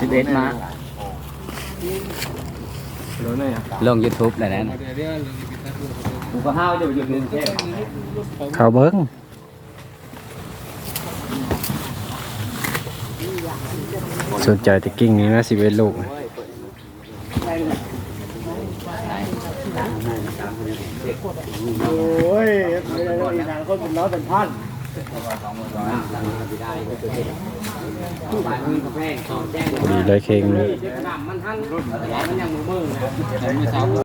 สิบเอ็ดมาลงยูทูบได้แล้วนะกูก็ห้าวจะไปอยู่กรุงเทพเขาเบิ้งสนใจแตะกิ้งนี้นะสิเวลูกโอ้ยไม่ได้อีกนานคนเป็นร้อยเป็นพัน บ้านมือกาแฟแจ้งดีเลยเคงเลย